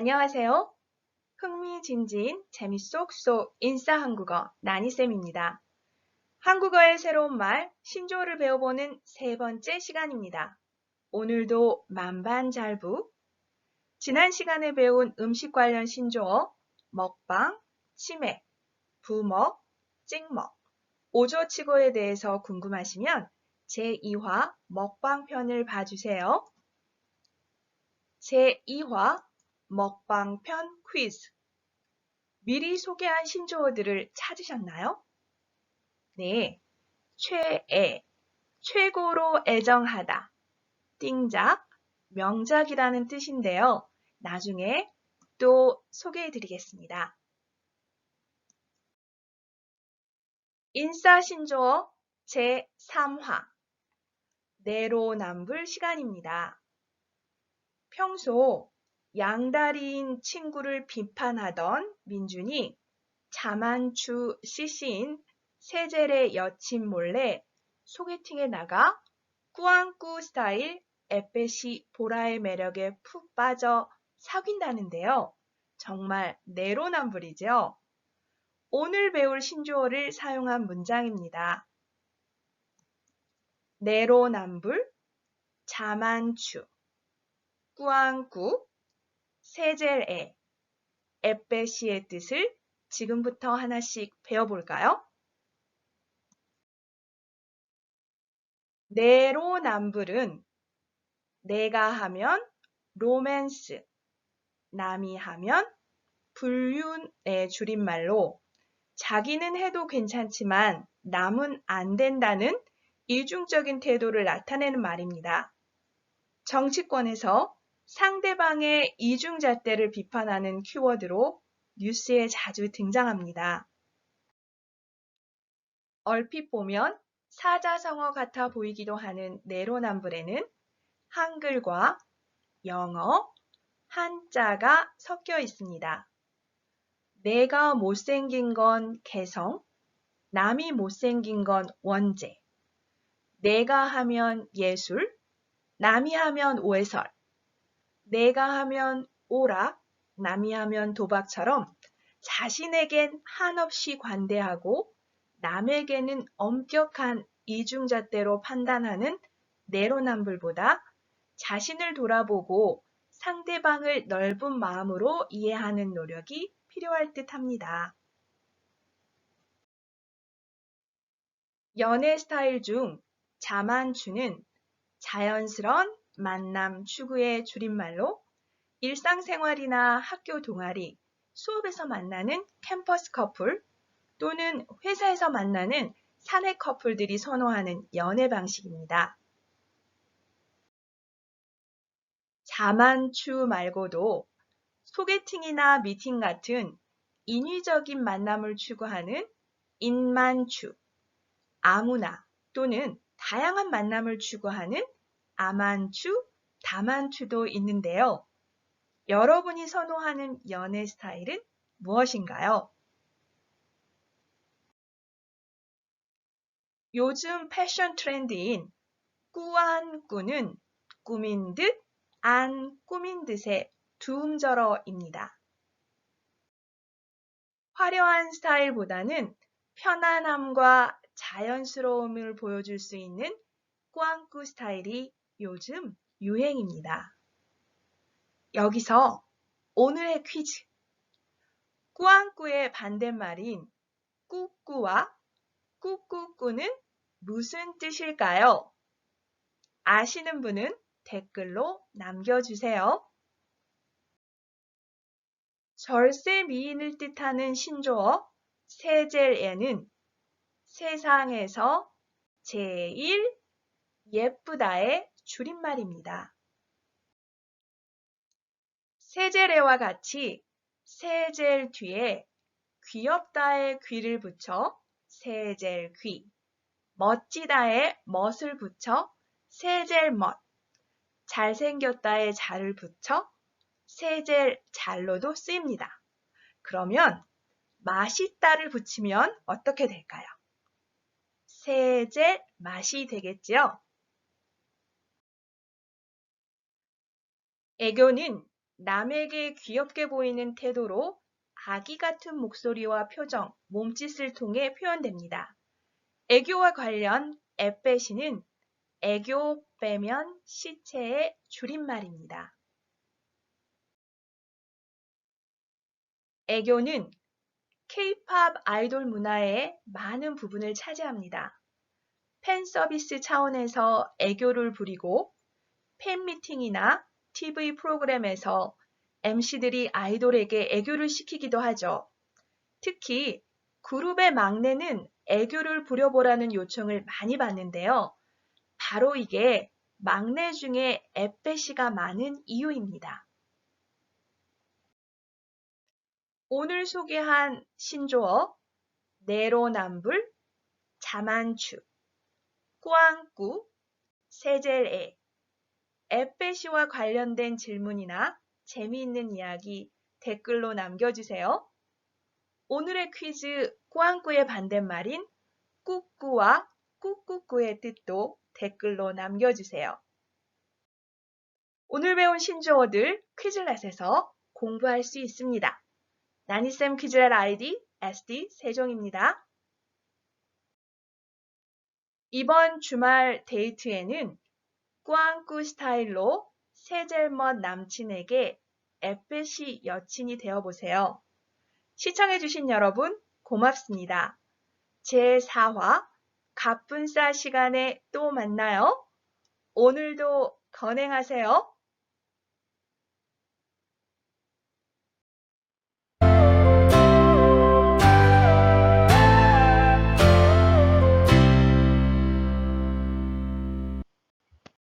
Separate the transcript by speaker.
Speaker 1: 안녕하세요. 흥미진진 재미 쏙쏙 인싸 한국어 나니쌤입니다. 한국어의 새로운 말 신조어를 배워보는 세 번째 시간입니다. 오늘도 만반잘부 지난 시간에 배운 음식 관련 신조어 먹방, 치맥, 부먹, 찍먹, 오조치고에 대해서 궁금하시면 제2화 먹방 편을 봐주세요. 제2화 먹방편 퀴즈 미리 소개한 신조어들을 찾으셨나요? 네, 최애, 최고로 애정하다, 띵작, 명작이라는 뜻인데요. 나중에 또 소개해 드리겠습니다. 인싸신조어 제3화 내로남불 시간입니다. 평소 양다리인 친구를 비판하던 민준이 자만추 CC인 세젤의 여친 몰래 소개팅에 나가 꾸안꾸 스타일 에페시 보라의 매력에 푹 빠져 사귄다는데요. 정말 내로남불이죠. 오늘 배울 신조어를 사용한 문장입니다. 내로남불, 자만추, 꾸안꾸, 세젤에, 에페시의 뜻을 지금부터 하나씩 배워볼까요? 내로남불은 내가 하면 로맨스, 남이 하면 불륜의 줄임말로 자기는 해도 괜찮지만 남은 안 된다는 이중적인 태도를 나타내는 말입니다. 정치권에서 상대방의 이중잣대를 비판하는 키워드로 뉴스에 자주 등장합니다. 얼핏 보면 사자성어 같아 보이기도 하는 내로남불에는 한글과 영어, 한자가 섞여 있습니다. 내가 못생긴 건 개성, 남이 못생긴 건 원제, 내가 하면 예술, 남이 하면 오해설, 내가 하면 오락, 남이 하면 도박처럼 자신에겐 한없이 관대하고 남에게는 엄격한 이중잣대로 판단하는 내로남불보다 자신을 돌아보고 상대방을 넓은 마음으로 이해하는 노력이 필요할 듯 합니다. 연애 스타일 중 자만추는 자연스런 만남 추구의 줄임말로 일상생활이나 학교 동아리, 수업에서 만나는 캠퍼스 커플 또는 회사에서 만나는 사내 커플들이 선호하는 연애 방식입니다. 자만추 말고도 소개팅이나 미팅 같은 인위적인 만남을 추구하는 인만추, 아무나 또는 다양한 만남을 추구하는 아만추, 다만추도 있는데요. 여러분이 선호하는 연애 스타일은 무엇인가요? 요즘 패션 트렌드인 꾸안 꾸는 꾸민 듯, 안 꾸민 듯의 두 음절어입니다. 화려한 스타일보다는 편안함과 자연스러움을 보여줄 수 있는 꾸안꾸 스타일이 요즘 유행입니다. 여기서 오늘의 퀴즈. 꾸안꾸의 반대말인 꾸꾸와 꾸꾸꾸는 무슨 뜻일까요? 아시는 분은 댓글로 남겨주세요. 절세 미인을 뜻하는 신조어 세젤에는 세상에서 제일 예쁘다의 줄임말입니다. 세제레와 같이 세젤 뒤에 귀엽다의 귀를 붙여 세젤 귀, 멋지다의 멋을 붙여 세젤 멋, 잘생겼다의 잘을 붙여 세젤 잘로도 쓰입니다. 그러면 맛있다를 붙이면 어떻게 될까요? 세젤 맛이 되겠지요? 애교는 남에게 귀엽게 보이는 태도로 아기 같은 목소리와 표정, 몸짓을 통해 표현됩니다. 애교와 관련 에빼시는 애교 빼면 시체의 줄임말입니다. 애교는 K-팝 아이돌 문화의 많은 부분을 차지합니다. 팬 서비스 차원에서 애교를 부리고 팬미팅이나 TV 프로그램에서 MC들이 아이돌에게 애교를 시키기도 하죠. 특히 그룹의 막내는 애교를 부려보라는 요청을 많이 받는데요. 바로 이게 막내 중에 에페시가 많은 이유입니다. 오늘 소개한 신조어 내로남불, 자만추, 꾸안꾸, 세젤에, 에페시와 관련된 질문이나 재미있는 이야기 댓글로 남겨주세요. 오늘의 퀴즈 꾸안꾸의 반대말인 꾸꾸와 꾸꾸꾸의 뜻도 댓글로 남겨주세요. 오늘 배운 신조어들 퀴즐렛에서 공부할 수 있습니다. 나니쌤 퀴즈렛 아이디 SD 세종입니다. 이번 주말 데이트에는 꾸안꾸 스타일로 세젤멋 남친에게 에페시 여친이 되어보세요. 시청해주신 여러분 고맙습니다. 제4화 가뿐싸 시간에 또 만나요. 오늘도 건행하세요.